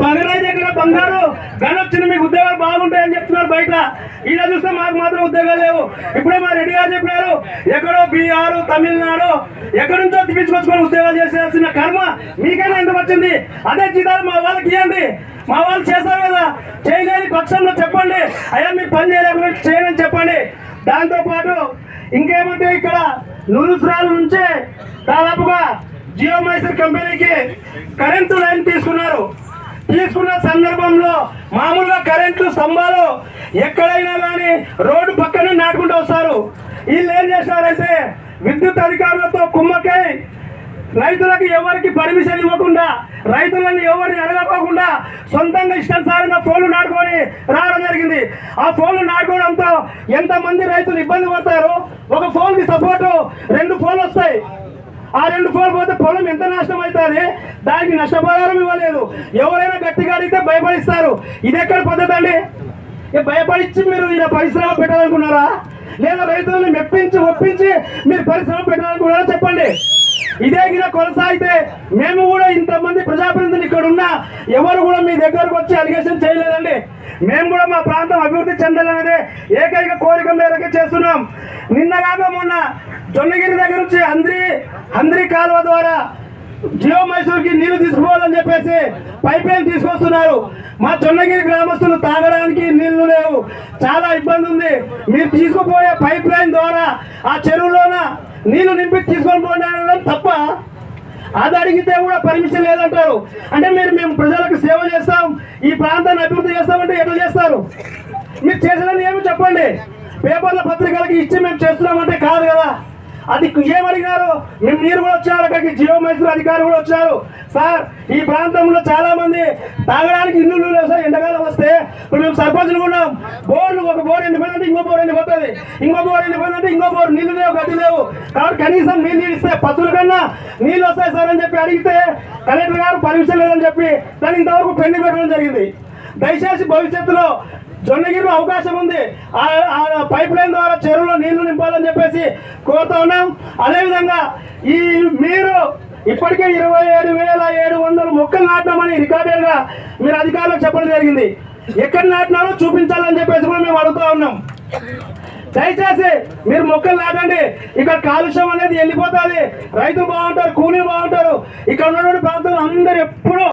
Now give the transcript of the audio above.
పగలైతే ఇక్కడ బంగారు గని మీకు ఉద్యోగాలు బాగుంటాయని చెప్తున్నారు బయట. ఈడ చూస్తే మాకు మాత్రం ఉద్యోగాలు లేవు. ఇప్పుడే మా రెడ్డి గారు చెప్పినారు ఎక్కడో బీహార్ తమిళనాడు ఎక్కడి నుంచో తెప్పించుకొచ్చుకొని ఉద్యోగాలు చేసేయాల్సిన కర్మ మీకైనా ఎందుకు వచ్చింది అదే జీతాలు మా వాళ్ళకి ఇవ్వండి. మా వాళ్ళు చేస్తారు కదా. చేయలేని పక్షంలో చెప్పండి. అయ్యా మీరు పని చేయలేకుండా చేయని చెప్పండి. దాంతో పాటు ఇంకేమంటే ఇక్కడ నురుసురాల నుంచే దాదాపుగా జియో మైసూర్ కంపెనీకి కరెంటు లైన్ తీసుకున్నారు. తీసుకున్న సందర్భంలో మామూలుగా కరెంటు స్తంభాలు ఎక్కడైనా కానీ రోడ్డు పక్కనే నాటుకుంటూ వస్తారు. వీళ్ళు ఏం చేశారంటే విద్యుత్ అధికారులతో కుమ్మకై రైతులకు ఎవరికి పర్మిషన్ ఇవ్వకుండా రైతులను ఎవరిని అడగకోకుండా సొంతంగా ఇష్టానుసారంగా ఫోన్లు నాటుకొని రావడం జరిగింది. ఆ ఫోన్లు నాటుకోవడంతో ఎంతమంది రైతులు ఇబ్బంది పడతారు? ఒక ఫోన్కి సపోర్టు రెండు ఫోన్లు వస్తాయి. ఆ రెండు ఫోన్లు పోతే పొలం ఎంత నష్టం అవుతుంది? దానికి నష్టపరిహారం ఇవ్వలేదు. ఎవరైనా గట్టిగా అడిగితే భయపడిస్తారు. ఇది ఎక్కడ పద్ధతి అండి? భయపడిచ్చి మీరు ఈయన పరిశ్రమ పెట్టాలనుకున్నారా? లేదా రైతులను మెప్పించి ఒప్పించి మీరు పరిశ్రమ పెట్టాలనుకున్నారా? చెప్పండి. ఇదే గిన కొనసాగితే మేము కూడా ఇంతమంది ప్రజాప్రతినిధులు ఇక్కడ ఉన్నా ఎవరు కూడా మీ దగ్గరకు వచ్చి అలిగేషన్ చేయలేదండి. మేము కూడా మా ప్రాంతం అభివృద్ధి చెందాలనేదే ఏకైక కోరిక మేరకు చేస్తున్నాం. నిన్న కాక మొన్న జొన్నగిరి దగ్గర నుంచి అంద్రి అంద్రి కాలువ ద్వారా జియో మైసూర్కి నీళ్ళు తీసుకోవాలని చెప్పేసి పైప్ లైన్ తీసుకొస్తున్నారు. మా చొన్నగిరి గ్రామస్తులు తాగడానికి నీళ్ళు లేవు. చాలా ఇబ్బంది ఉంది. మీరు తీసుకుపోయే పైప్ లైన్ ద్వారా ఆ చెరువులోన నీళ్ళు నింపి తీసుకొని పోండి తప్ప అది అడిగితే కూడా పర్మిషన్ లేదంటారు. అంటే మీరు మేము ప్రజలకు సేవ చేస్తాం ఈ ప్రాంతాన్ని అభివృద్ధి చేస్తామంటే ఎట్లా చేస్తారు? మీరు చేసేదని ఏమి చెప్పండి. పేపర్ల పత్రికలకి ఇచ్చి మేము చేస్తున్నామంటే కాదు కదా. అది ఏమడిగినారు మేము మీరు కూడా వచ్చారు అక్కడికి జియో మైసూర్ అధికారులు కూడా వచ్చారు. సార్ ఈ ప్రాంతంలో చాలా మంది తాగడానికి ఇల్లు లేవు సార్ ఎండకాలం వస్తే. ఇప్పుడు మేము సర్పంచులు ఉన్నాం. బోర్లు ఒక బోర్ ఎండిపోయిందంటే ఇంకో బోర్ ఎండిపోతుంది. ఇంకో బోర్ ఎండిపోయిందంటే ఇంకో బోర్ నీళ్ళు లేవు గడ్డి లేవు. కాబట్టి కనీసం నీళ్ళు ఇస్తే పశువుల కన్నా నీళ్ళు వస్తాయి సార్ అని చెప్పి అడిగితే కలెక్టర్ గారు పర్మిషన్ లేదని చెప్పి దాన్ని ఇంతవరకు పెండింగ్ పెట్టడం జరిగింది. దయచేసి భవిష్యత్తులో జొన్నగిరిలో అవకాశం ఉంది. ఆ ఆ పైప్ లైన్ ద్వారా చెరువులో నీళ్ళు నింపాలని చెప్పేసి కోరుతా ఉన్నాం. అదేవిధంగా ఈ మీరు ఇప్పటికే ఇరవై ఏడు వేల ఏడు వందల మొక్కలు నాటినామని రికార్డెడ్గా మీరు అధికారులకు చెప్పడం జరిగింది. ఎక్కడ నాటినారో చూపించాలని చెప్పేసి కూడా మేము అడుగుతా ఉన్నాం. దయచేసి మీరు మొక్కలు నాటండి. ఇక్కడ కాలుష్యం అనేది వెళ్ళిపోతుంది రైతులు బాగుంటారు కూలీ బాగుంటారు. ఇక్కడ ఉన్నటువంటి ప్రాంతంలో అందరు ఎప్పుడూ